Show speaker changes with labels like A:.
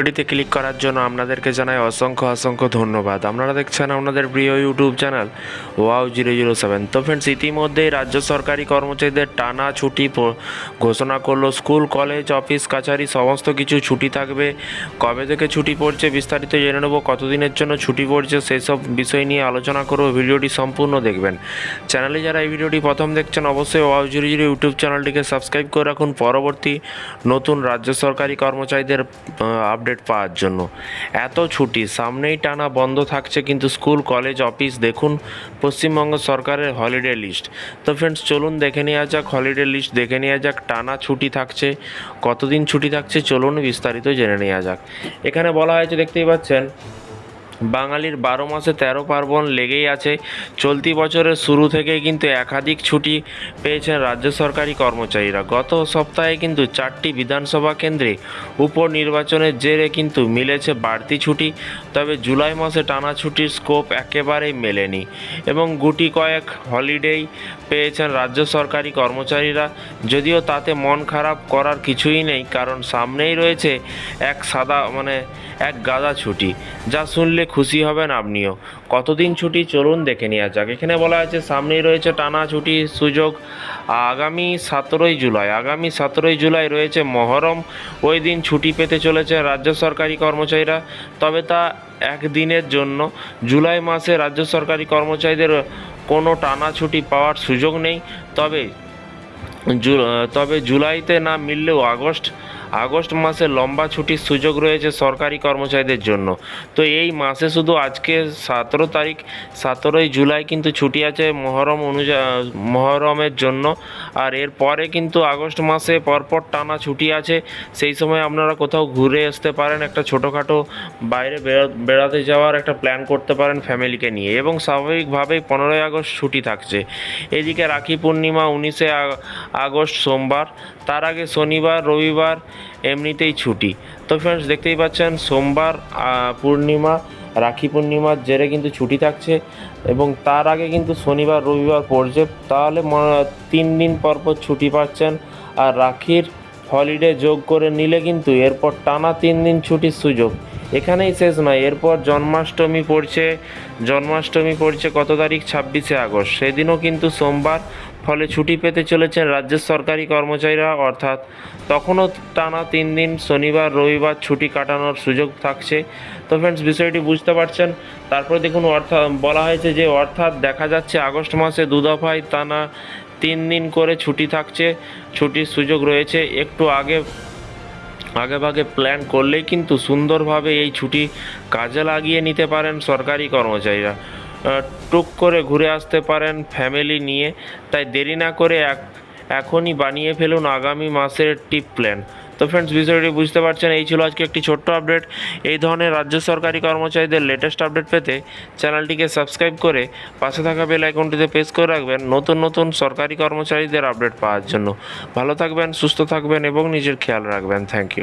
A: ভিডিওটিতে ক্লিক করার জন্য আপনাদেরকে জানাই অসংখ্য অসংখ্য ধন্যবাদ। আপনারা দেখছেন আপনাদের প্রিয় YouTube channel wow zero zero seven তো ফ্রেন্ডস ইতিমধ্যেই রাজ্য সরকারি কর্মচারীদের টানা ছুটি ঘোষণা করল স্কুল কলেজ অফিস কাছারি, সমস্ত কিছু ছুটি থাকবে। কবে থেকে ছুটি পড়ছে বিস্তারিত জেনে নেব, কতদিনের জন্য ছুটি পড়ছে সেই সব বিষয় নিয়ে আলোচনা করব, ভিডিওটি সম্পূর্ণ দেখবেন। চ্যানেলে যারা এই ভিডিওটি প্রথম দেখছেন, অবশ্যই ওয়াও জিরো জিরো ইউটিউব চ্যানেলটিকে সাবস্ক্রাইব করে রাখুন। পরবর্তী নতুন রাজ্য সরকারি কর্মচারীদের আপডেট পাওয়ার জন্য। এত ছুটি, সামনেই টানা বন্ধ থাকছে কিন্তু স্কুল, কলেজ, অফিস, দেখুন পশ্চিমবঙ্গ সরকারের হলিডে লিস্ট। তো ফ্রেন্ডস চলুন দেখে নেওয়া যাক, হলিডে লিস্ট দেখে নেওয়া যাক, টানা ছুটি থাকছে, কতদিন ছুটি থাকছে, চলুন বিস্তারিত জেনে নেওয়া যাক। এখানে বলা হয়েছে, দেখতেই পাচ্ছেন বাঙালির বারো মাসে তেরো পার্বণ লেগেই আছে। চলতি বছরের শুরু থেকেই কিন্তু একাধিক ছুটি পেয়েছেন রাজ্য সরকারি কর্মচারীরা। গত সপ্তাহে কিন্তু চারটি বিধানসভা কেন্দ্রে উপনির্বাচনের জেরে কিন্তু মিলেছে বাড়তি ছুটি। তবে জুলাই মাসে টানা ছুটির স্কোপ একেবারেই মেলেনি এবং গুটি কয়েক হলিডেই পেয়েছেন রাজ্য সরকারি কর্মচারীরা। যদিও তাতে মন খারাপ করার কিছুই নেই, কারণ সামনেই রয়েছে এক সাদা মানে এক গাদা ছুটি। যা শুনলে খুশি হবেন আপনিও। কতদিন ছুটি? চলুন দেখে নেওয়া যাক। এখানে বলা আছে, সামনেই রয়েছে টানা ছুটির সুযোগ। আগামী সতেরোই জুলাই, আগামী সতেরোই জুলাই রয়েছে মহরম। ওই দিন ছুটি পেতে চলেছে রাজ্য সরকারি কর্মচারীরা, তবে তা একদিনের জন্য। জুলাই মাসে রাজ্য সরকারি কর্মচারীদের কোনো টানা ছুটি পাওয়ার সুযোগ নেই। তবে তবে জুলাইতে না মিললেও আগস্ট আগস্ট মাসে লম্বা ছুটির সুযোগ রয়েছে সরকারি কর্মচারীদের জন্য। তো এই মাসে শুধু আজকে সতেরো তারিখ, সতেরোই জুলাই কিন্তু ছুটি আছে মহরম অনুযায়ী মহরমের জন্য। আর এর পরে কিন্তু আগস্ট মাসে পরপর টানা ছুটি আছে। সেই সময় আপনারা কোথাও ঘুরে আসতে পারেন, একটা ছোটোখাটো বাইরে বেড়াতে যাওয়ার একটা প্ল্যান করতে পারেন ফ্যামিলিকে নিয়ে। এবং স্বাভাবিকভাবেই পনেরোই আগস্ট ছুটি থাকছে। এদিকে রাখি পূর্ণিমা উনিশে আগস্ট সোমবার, তার আগে শনিবার, রবিবার এমনিতেই ছুটি। তো ফ্রেন্ডস দেখতেই পাচ্ছেন, সোমবার পূর্ণিমা, রাখি পূর্ণিমার জেরে কিন্তু ছুটি থাকছে এবং তার আগে কিন্তু শনিবার, রবিবার পড়ছে। তাহলে তিন দিন পর পর ছুটি পাচ্ছেন আর রাখির হলিডে যোগ করে নিলে কিন্তু এরপর টানা তিন দিন ছুটির সুযোগ। এখানেই শেষ নয়। এরপর জন্মাষ্টমী পড়ছে। জন্মাষ্টমী পড়ছে কত তারিখ? ছাব্বিশে আগস্ট। সেদিনও কিন্তু সোমবার। ফলে ছুটি পেতে চলেছেন রাজ্যের সরকারি কর্মচারীরা। অর্থাৎ তখনও টানা তিন দিন, শনিবার, রবিবার ছুটি কাটানোর সুযোগ থাকছে। তো ফ্রেন্ডস বিষয়টি বুঝতে পারছেন? তারপরে দেখুন অর্থাৎ বলা হয়েছে যে, অর্থাৎ দেখা যাচ্ছে আগস্ট মাসে দু দফায় টানা তিন দিন করে ছুটি থাকছে। ছুটির সুযোগ রয়েছে। একটু আগে আগেভাগে প্ল্যান করলেই কিন্তু সুন্দরভাবে এই ছুটি কাজে লাগিয়ে নিতে পারেন সরকারি কর্মচারীরা। টুক করে ঘুরে আসতে পারেন ফ্যামিলি নিয়ে। তাই দেরি না করে এক, এখনই বানিয়ে ফেলুন আগামী মাসের টিপ প্ল্যান তো ফ্রেন্ডস বিষয়টি বুঝতে পারছেন, এই ছিল আজকে একটি ছোট্ট আপডেট এই ধরনের রাজ্য সরকারি কর্মচারীদের লেটেস্ট আপডেট পেতে চ্যানেলটিকে সাবস্ক্রাইব করে পাশে থাকা বেল আইকনটিতে প্রেস করে রাখবেন নতুন নতুন সরকারি কর্মচারীদের আপডেট পাওয়ার জন্য। ভালো থাকবেন, সুস্থ থাকবেন এবং নিজের খেয়াল রাখবেন। Thank you